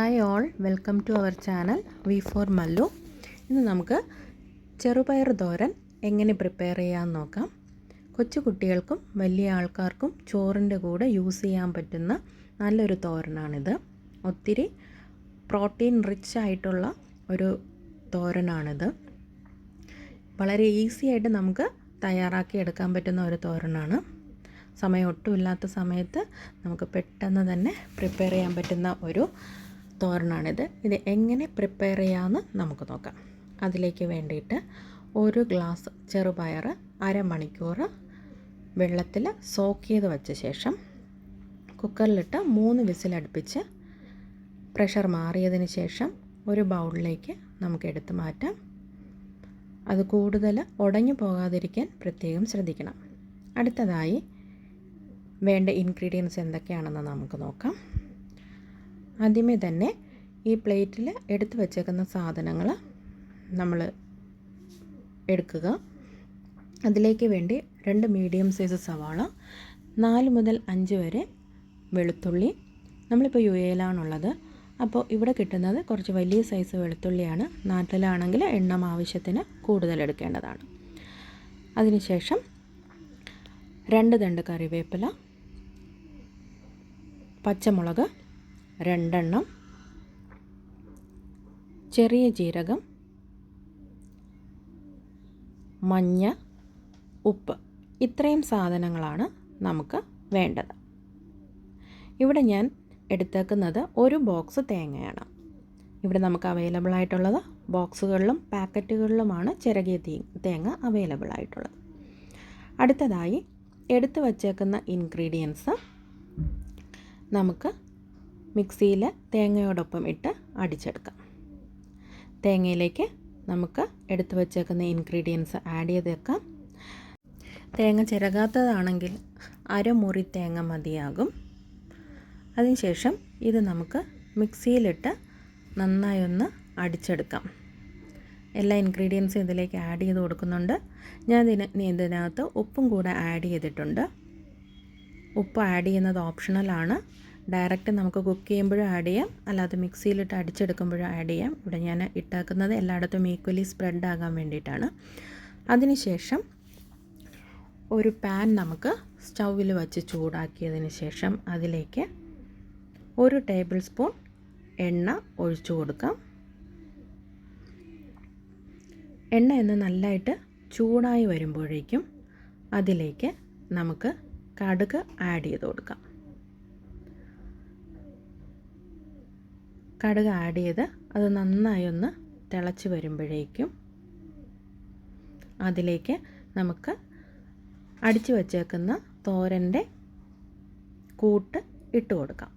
Hi all welcome to our channel V four Mallu ഇന്ന് നമുക്ക് ചെറുപയർ തോരൻ എങ്ങനെ പ്രിപ്പയർ ചെയ്യാമെന്ന് നോക്കാം. കൊച്ചു കുട്ടികൾക്കും വലിയ ആൾക്കാർക്കും ചോറിന്റെ കൂടെ യൂസ് ചെയ്യാൻ പറ്റുന്ന നല്ലൊരു തോരനാണിത്. ഒത്തിരി പ്രോട്ടീൻ റിച്ച് ആയിട്ടുള്ള ഒരു തോരനാണിത്. വളരെ ഈസി ആയിട്ട് നമുക്ക് തയ്യാറാക്കി എടുക്കാൻ പറ്റുന്ന ഒരു തോരനാണ്. സമയം ഒട്ടുമില്ലാത്ത സമയത്ത് നമുക്ക് പെട്ടെന്ന് തന്നെ പ്രിപ്പയർ ചെയ്യാൻ പറ്റുന്ന ഒരു തോരനാണിത്. ഇത് എങ്ങനെ പ്രിപ്പയർ ചെയ്യാമെന്ന് നമുക്ക് നോക്കാം. അതിലേക്ക് വേണ്ടിയിട്ട് ഒരു ഗ്ലാസ് ചെറുപയർ അരമണിക്കൂർ വെള്ളത്തിൽ സോക്ക് ചെയ്ത് വെച്ച ശേഷം കുക്കറിലിട്ട് മൂന്ന് വിസിലടുപ്പിച്ച് പ്രഷർ മാറിയതിന് ശേഷം ഒരു ബൗളിലേക്ക് നമുക്ക് എടുത്തു മാറ്റാം. അത് കൂടുതൽ ഉടഞ്ഞു പോകാതിരിക്കാൻ പ്രത്യേകം ശ്രദ്ധിക്കണം. അടുത്തതായി വേണ്ട ഇൻഗ്രീഡിയൻസ് എന്തൊക്കെയാണെന്ന് നമുക്ക് നോക്കാം. ആദ്യമേ തന്നെ ഈ പ്ലേറ്റിൽ എടുത്തു വച്ചേക്കുന്ന സാധനങ്ങൾ നമ്മൾ എടുക്കുക. അതിലേക്ക് വേണ്ടി രണ്ട് മീഡിയം സൈസ് സവാള നാല് മുതൽ അഞ്ച് വരെ വെളുത്തുള്ളി. നമ്മളിപ്പോൾ യു എയിലാണുള്ളത് അപ്പോൾ ഇവിടെ കിട്ടുന്നത് കുറച്ച് വലിയ സൈസ് വെളുത്തുള്ളിയാണ്. നാട്ടിലാണെങ്കിൽ എണ്ണം ആവശ്യത്തിന് കൂടുതൽ എടുക്കേണ്ടതാണ്. അതിനുശേഷം രണ്ട് തണ്ട് കറിവേപ്പില പച്ചമുളക് രണ്ടെണ്ണം. ചെറിയ ജീരകം. മഞ്ഞ ഉപ്പ്. ഇത്രയും സാധനങ്ങളാണ് നമുക്ക് വേണ്ടത്. ഇവിടെ ഞാൻ എടുത്തേക്കുന്നത് ഒരു ബോക്സ് തേങ്ങയാണ്. ഇവിടെ നമുക്ക് അവൈലബിൾ ആയിട്ടുള്ളത് ബോക്സുകളിലും പാക്കറ്റുകളിലുമാണ് ചിരകിയ തേങ്ങ അവൈലബിൾ ആയിട്ടുള്ളത്. അടുത്തതായി എടുത്തു വച്ചേക്കുന്ന ഇൻഗ്രീഡിയൻസ് നമുക്ക് മിക്സിയിൽ തേങ്ങയോടൊപ്പം ഇട്ട് അടിച്ചെടുക്കാം. തേങ്ങയിലേക്ക് നമുക്ക് എടുത്തു വച്ചേക്കുന്ന ഇൻഗ്രീഡിയൻസ് ആഡ് ചെയ്തേക്കാം. തേങ്ങ ചിരകാത്തതാണെങ്കിൽ അരമുറി തേങ്ങ മതിയാകും. അതിനുശേഷം ഇത് നമുക്ക് മിക്സിയിലിട്ട് നന്നായി ഒന്ന് അടിച്ചെടുക്കാം. എല്ലാ ഇൻഗ്രീഡിയൻസും ഇതിലേക്ക് ആഡ് ചെയ്ത് കൊടുക്കുന്നുണ്ട്. ഞാൻ ഇതിന് ഇതിനകത്ത് ഉപ്പും കൂടെ ആഡ് ചെയ്തിട്ടുണ്ട്. ഉപ്പ് ആഡ് ചെയ്യുന്നത് ഓപ്ഷണലാണ് ഡയറക്റ്റ് നമുക്ക് കുക്ക് ചെയ്യുമ്പോഴും ആഡ് ചെയ്യാം. അല്ലാതെ മിക്സിയിലിട്ട് അടിച്ചെടുക്കുമ്പോഴും ആഡ് ചെയ്യാം. ഇവിടെ ഞാൻ ഇട്ടാക്കുന്നത് എല്ലായിടത്തും ഈക്വലി സ്പ്രെഡ് ആകാൻ വേണ്ടിയിട്ടാണ്. അതിനുശേഷം ഒരു പാൻ നമുക്ക് സ്റ്റൗവിൽ വച്ച് ചൂടാക്കിയതിന് ശേഷം അതിലേക്ക് ഒരു ടേബിൾ സ്പൂൺ എണ്ണ ഒഴിച്ചു കൊടുക്കാം. എണ്ണ എന്ന് നല്ലതായിട്ട് ചൂടായി വരുമ്പോഴേക്കും അതിലേക്ക് നമുക്ക് കടുക് ആഡ് ചെയ്ത് കൊടുക്കാം. കടുക് ആഡ് ചെയ്ത് അത് നന്നായി ഒന്ന് തിളച്ച് വരുമ്പോഴേക്കും അതിലേക്ക് നമുക്ക് അടിച്ചു വച്ചേക്കുന്ന തോരന്റെ കൂട്ട് ഇട്ട് കൊടുക്കാം.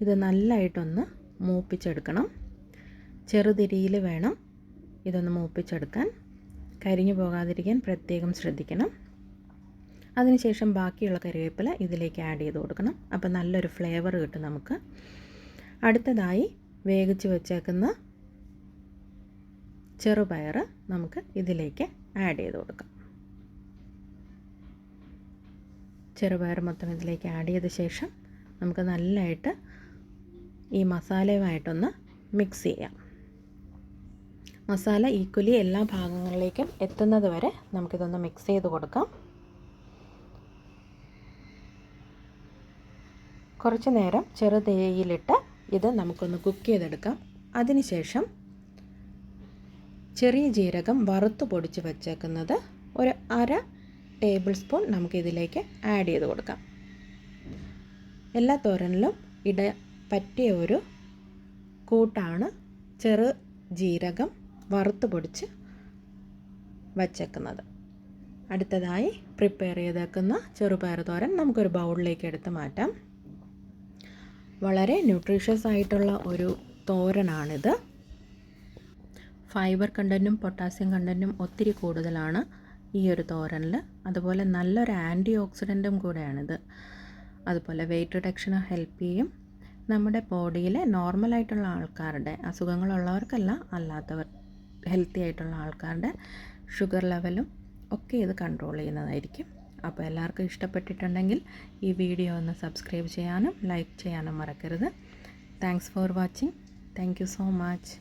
ഇത് നല്ലതായിട്ടൊന്ന് മൂപ്പിച്ചെടുക്കണം. ചെറുതിരിയിൽ വേണം ഇതൊന്ന് മൂപ്പിച്ചെടുക്കാൻ. കരിഞ്ഞു പോകാതിരിക്കാൻ പ്രത്യേകം ശ്രദ്ധിക്കണം. അതിനുശേഷം ബാക്കിയുള്ള കറിവേപ്പില ഇതിലേക്ക് ആഡ് ചെയ്ത് കൊടുക്കണം. അപ്പോൾ നല്ലൊരു ഫ്ലേവർ കിട്ടും നമുക്ക്. അടുത്തതായി വേവിച്ച് വെച്ചേക്കുന്ന ചെറുപയർ നമുക്ക് ഇതിലേക്ക് ആഡ് ചെയ്ത് കൊടുക്കാം. ചെറുപയർ മൊത്തം ഇതിലേക്ക് ആഡ് ചെയ്ത ശേഷം നമുക്ക് നല്ലതായിട്ട് ഈ മസാലയുമായിട്ടൊന്ന് മിക്സ് ചെയ്യാം. മസാല ഈക്വലി എല്ലാ ഭാഗങ്ങളിലേക്കും എത്തുന്നത് വരെ നമുക്കിതൊന്ന് മിക്സ് ചെയ്ത് കൊടുക്കാം. കുറച്ച് നേരം ചെറുതേയിലിട്ട് ഇത് നമുക്കൊന്ന് കുക്ക് ചെയ്തെടുക്കാം. അതിനുശേഷം ചെറിയ ജീരകം വറുത്ത് പൊടിച്ച് വച്ചേക്കുന്നത് ഒരു അര ടേബിൾ സ്പൂൺ നമുക്കിതിലേക്ക് ആഡ് ചെയ്ത് കൊടുക്കാം. എല്ലാ തോരനിലും ഇട പറ്റിയ ഒരു കൂട്ടാണ് ചെറു ജീരകം വറുത്ത് പൊടിച്ച് വച്ചേക്കുന്നത്. അടുത്തതായി പ്രിപ്പയർ ചെയ്തേക്കുന്ന ചെറുപയർ തോരൻ നമുക്കൊരു ബൗളിലേക്ക് എടുത്ത് മാറ്റാം. വളരെ ന്യൂട്രീഷ്യസ് ആയിട്ടുള്ള ഒരു തോരനാണിത്. ഫൈബർ കണ്ടന്റും പൊട്ടാസ്യം കണ്ടന്റും ഒത്തിരി കൂടുതലാണ് ഈ ഒരു തോരനിൽ അതുപോലെ നല്ലൊരു ആന്റി ഓക്സിഡന്റും കൂടെയാണിത്. അതുപോലെ വെയിറ്റ് റിഡക്ഷന് ഹെൽപ്പ് ചെയ്യും. നമ്മുടെ ബോഡിയിലെ നോർമലായിട്ടുള്ള ആൾക്കാരുടെ അസുഖങ്ങളുള്ളവർക്കല്ല അല്ലാത്തവർ ഹെൽത്തി ആയിട്ടുള്ള ആൾക്കാരുടെ ഷുഗർ ലെവലും ഒക്കെ ഇത് കൺട്രോൾ ചെയ്യുന്നതായിരിക്കും. അപ്പോൾ എല്ലാവർക്കും ഇഷ്ടപ്പെട്ടിട്ടുണ്ടെങ്കിൽ ഈ വീഡിയോ ഒന്ന് സബ്സ്ക്രൈബ് ചെയ്യാനും ലൈക്ക് ചെയ്യാനും മറക്കരുത്. Thanks for watching thank so much